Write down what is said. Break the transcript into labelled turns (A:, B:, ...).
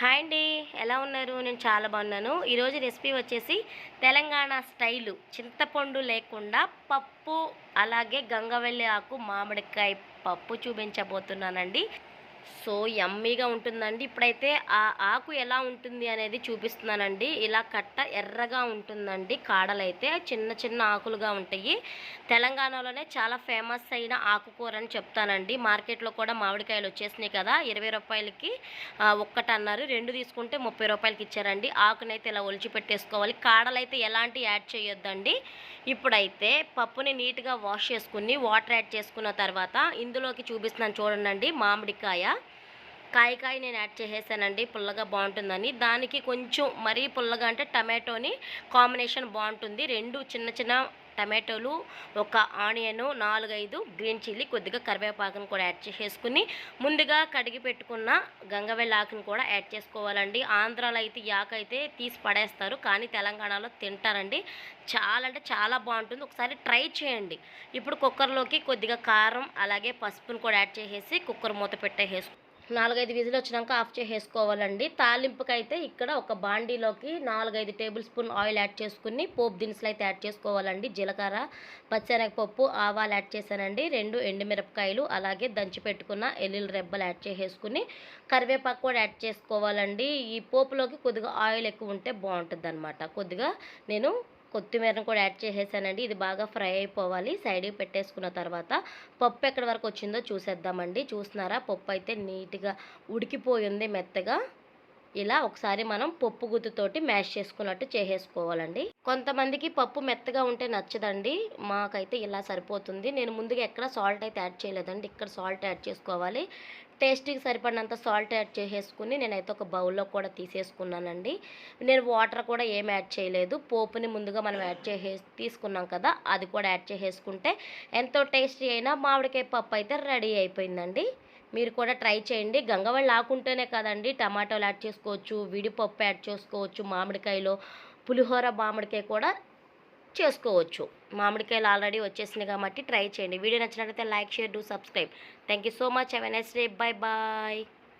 A: Hi అండి. ఎలా ఉన్నారు? నేను చాలా బాగున్నాను. ఈరోజు రెసిపీ వచ్చేసి తెలంగాణ స్టైలు. చింతపండు లేకుండా పప్పు అలాగే గంగవెల్లి ఆకు మామిడికాయ పప్పు చూపించబోతున్నానండి. సో యమ్మీగా ఉంటుందండి. ఇప్పుడైతే ఆ ఆకు ఎలా ఉంటుంది అనేది చూపిస్తున్నానండి. ఇలా కట్ట ఎర్రగా ఉంటుందండి. కాడలైతే చిన్న చిన్న ఆకులుగా ఉంటాయి. తెలంగాణలోనే చాలా ఫేమస్ అయిన ఆకుకూర అని చెప్తానండి. మార్కెట్లో కూడా మామిడికాయలు వచ్చేసినాయి కదా ఇరవై రూపాయలకి ఒక్కటి అన్నారు. రెండు తీసుకుంటే ముప్పై రూపాయలకి ఇచ్చారండి. ఆకునైతే ఇలా ఒలిచి పెట్టేసుకోవాలి. కాడలైతే ఎలాంటి యాడ్ చేయొద్దండి. ఇప్పుడైతే పప్పుని నీట్గా వాష్ చేసుకుని వాటర్ యాడ్ చేసుకున్న తర్వాత ఇందులోకి చూపిస్తున్నాను చూడండి మామిడికాయ. కాయకాయ నేను యాడ్ చేసేసానండి పుల్లగా బాగుంటుందని. దానికి కొంచెం మరీ పుల్లగా అంటే టమాటోని కాంబినేషన్ బాగుంటుంది. రెండు చిన్న చిన్న టమాటోలు ఒక ఆనియను నాలుగైదు గ్రీన్ చిల్లీ కొద్దిగా కరివేపాకును కూడా యాడ్ చేసేసుకుని ముందుగా కడిగి పెట్టుకున్న గంగవెల్లి ఆకును కూడా యాడ్ చేసుకోవాలండి. ఆంధ్రాలో అయితే యాక అయితే తీసి పడేస్తారు కానీ తెలంగాణలో తింటారండి. చాలా అంటే చాలా బాగుంటుంది. ఒకసారి ట్రై చేయండి. ఇప్పుడు కుక్కర్లోకి కొద్దిగా కారం అలాగే పసుపును కూడా యాడ్ చేసేసి కుక్కర్ మూత పెట్టేసేసు నాలుగైదు విజులు వచ్చినాక ఆఫ్ చేసేసుకోవాలండి. తాలింపుకైతే ఇక్కడ ఒక బాండీలోకి నాలుగైదు టేబుల్ స్పూన్ ఆయిల్ యాడ్ చేసుకుని పోపు దినుసులు అయితే యాడ్ చేసుకోవాలండి. జీలకర్ర పచ్చెనగపప్పు ఆవాలు యాడ్ చేశానండి. రెండు ఎండుమిరపకాయలు అలాగే దంచి పెట్టుకున్న ఎల్లుల్లి రెబ్బలు యాడ్ చేసేసుకుని కరివేపాకు కూడా యాడ్ చేసుకోవాలండి. ఈ పోపులోకి కొద్దిగా ఆయిల్ ఎక్కువ ఉంటే బాగుంటుంది కొద్దిగా నేను కొత్తిమీరను కూడా యాడ్ చేసేసానండి. ఇది బాగా ఫ్రై అయిపోవాలి. సైడ్కి పెట్టేసుకున్న తర్వాత పప్పు ఎక్కడి వరకు వచ్చిందో చూసేద్దామండి. చూస్తున్నారా? పప్పు అయితే నీట్గా ఉడికిపోయింది మెత్తగా. ఇలా ఒకసారి మనం పప్పు గుత్తుతోటి మ్యాష్ చేసుకున్నట్టు చేసేసుకోవాలండి. కొంతమందికి పప్పు మెత్తగా ఉంటే నచ్చదండి. మాకైతే ఇలా సరిపోతుంది. నేను ముందుగా ఎక్కడ సాల్ట్ అయితే యాడ్ చేయలేదండి. ఇక్కడ సాల్ట్ యాడ్ చేసుకోవాలి. టేస్ట్కి సరిపడినంత సాల్ట్ యాడ్ చేసేసుకుని నేనైతే ఒక బౌల్లో కూడా తీసేసుకున్నానండి. నేను వాటర్ కూడా ఏం యాడ్ చేయలేదు. పోపుని ముందుగా మనం యాడ్ చేసే తీసుకున్నాం కదా అది కూడా యాడ్ చేసేసుకుంటే ఎంతో టేస్టీ అయినా మామిడికాయ పప్పు అయితే రెడీ అయిపోయిందండి. మీరు కూడా ట్రై చేయండి. గంగవల్లి ఆకుంటేనే కదండి టమాటోలు యాడ్ చేసుకోవచ్చు విడిపప్పు యాడ్ చేసుకోవచ్చు మామిడికాయలో పులిహోర మామిడికాయ కూడా చేసుకోవచ్చు. మామిడికాయలు ఆల్రెడీ వచ్చేసినాయి కాబట్టి ట్రై చేయండి. వీడియో నచ్చినట్లయితే like share do subscribe thank you so much have a nice day bye bye